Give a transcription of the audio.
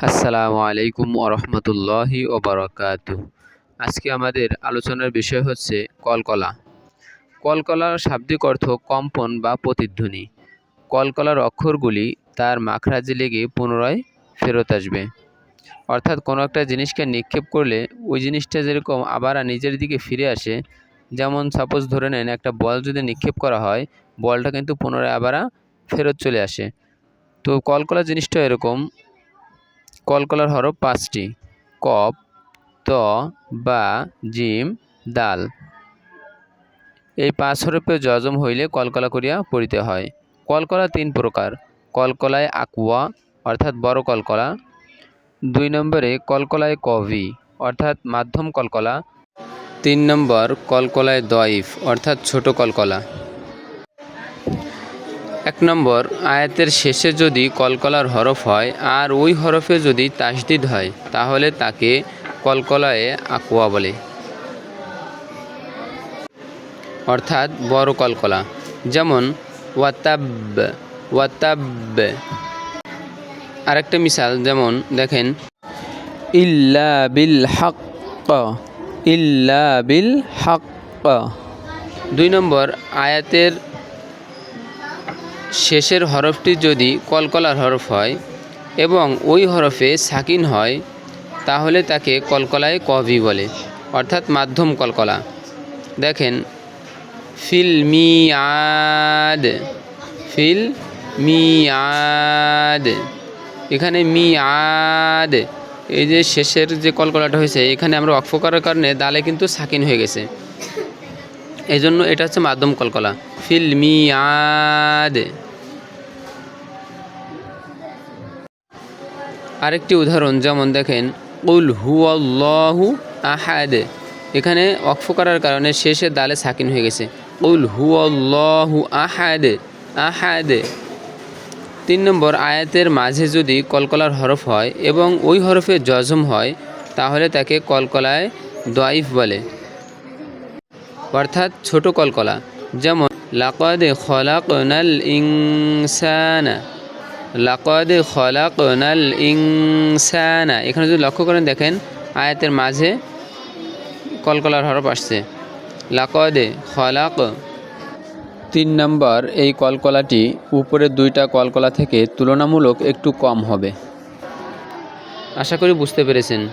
আসসালামু আলাইকুম ওরহমতুল্লাহি ওবরাকাতু আজকে আমাদের আলোচনার বিষয় হচ্ছে কলকলা। কলকলার শাব্দিক অর্থ কম্পন বা প্রতিধ্বনি। কলকলার অক্ষরগুলি তার মাখরাজে লেগে পুনরায় ফেরত আসবে। অর্থাৎ কোনো একটা জিনিসকে নিক্ষেপ করলে ওই জিনিসটা যেরকম আবার নিজের দিকে ফিরে আসে, যেমন সাপোজ ধরে নেন একটা বল যদি নিক্ষেপ করা হয়, বলটা কিন্তু পুনরায় আবার ফেরত চলে আসে। তো কলকলা জিনিসটা এরকম কলকলার হরফ পাঁচটি। কপ ত, বা, জিম, দাল। এই পাঁচ হরফে জজম হইলে কলকলা করিয়া পড়িতে হয়। কলকলা তিন প্রকার। কলকলায় আকুয়া, অর্থাৎ বড় কলকলা। দুই নম্বরে কলকলায় কভি, অর্থাৎ মাধ্যম কলকলা। তিন নম্বর কলকলায় দইফ অর্থাৎ ছোট কলকলা। এক নম্বর, আয়াতের শেষে যদি কলকলার হরফ হয় আর ওই হরফে যদি তাসদিদ হয়, তাহলে তাকে কলকলায় আকুয়া বলে। অর্থাৎ বড় কলকলা। যেমন ওয়াতাব ওয়াতাব আরেকটা মিসাল যেমন, দেখেন, ইল্লা বিল হক ইল্লা বিল হক দুই নম্বর, আয়াতের শেষের হরফটি যদি কলকলার হরফ হয় এবং ওই হরফে সাকিন হয়, তাহলে তাকে কলকলায় কভি বলে, অর্থাৎ মাধ্যম কলকলা। দেখেন, ফিল মিয়াদ ফিল মিয়াদ এখানে মিয়াদ এই যে শেষের যে কলকলাটা হয়েছে, এখানে আমরা অক্ষ করার কারণে দালে কিন্তু সাকিন হয়ে গেছে। এই জন্য এটা হচ্ছে মাধ্যম কলকলা। ফিল মিয়াদ আরেকটি উদাহরণ, যেমন দেখেন উল হু আল্লাহু আহাদ। এখানে অক্ষ করার কারণে শেষে দালে সাকিন হয়ে গেছে। উল হু আল্লাহু আহাদ। আহাদ। তিন নম্বর, আয়াতের মাঝে যদি কলকলার হরফ হয় এবং ওই হরফে জজম হয়, তাহলে তাকে কলকলায় দোয়াইফ বলে। অর্থাৎ ছোট কলকলা, যেমন, লাকদে খলাকনাল ইনসানা। লাকদে খলাকনাল ইনসানা এখানে যদি লক্ষ্য করেন, দেখেন, আয়াতের মাঝে কলকলার হরফ আসছে। লাকদে খলাক। তিন নম্বর, এই কলকলাটি উপরের দুইটা কলকলা থেকে তুলনামূলক একটু কম হবে। আশা করি বুঝতে পেরেছেন।